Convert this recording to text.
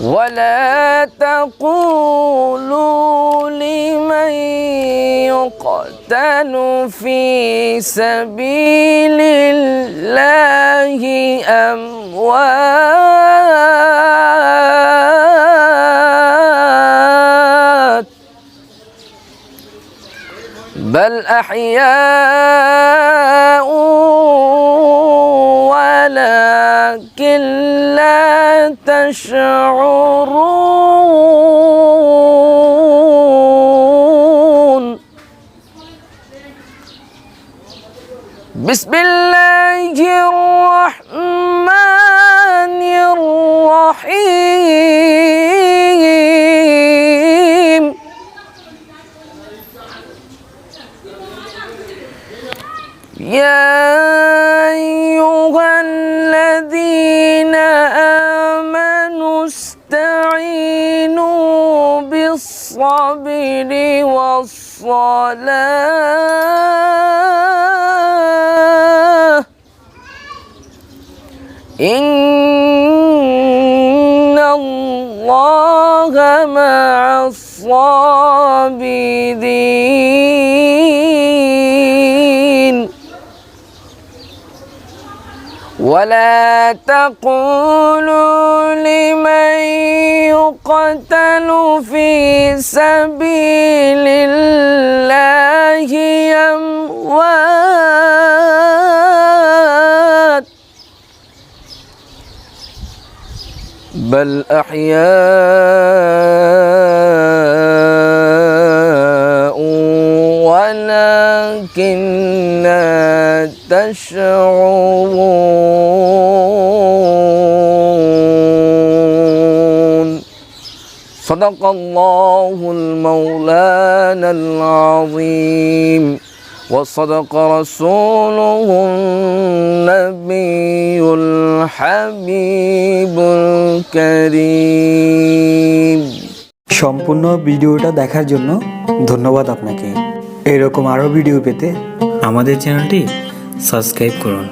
ولا تقولوا لمن يقتل في سبيل الله أموات بل أحياء لا تشعرون بسم الله الرحمن الرحيم. يا أيها والصلاة. إن الله مع الصابرين. ولا تقولوا لمن يقتل في سبيل الله أموات بل أحياء ولكن لا تشعرون صدق الله المولانا العظيم وصدق رسوله النبي الحبيب الكريم সম্পূর্ণ ভিডিওটা দেখার জন্য ধন্যবাদ আপনাকে এরকম আরও ভিডিও পেতে আমাদের চ্যানেলটি সাবস্ক্রাইব করুন।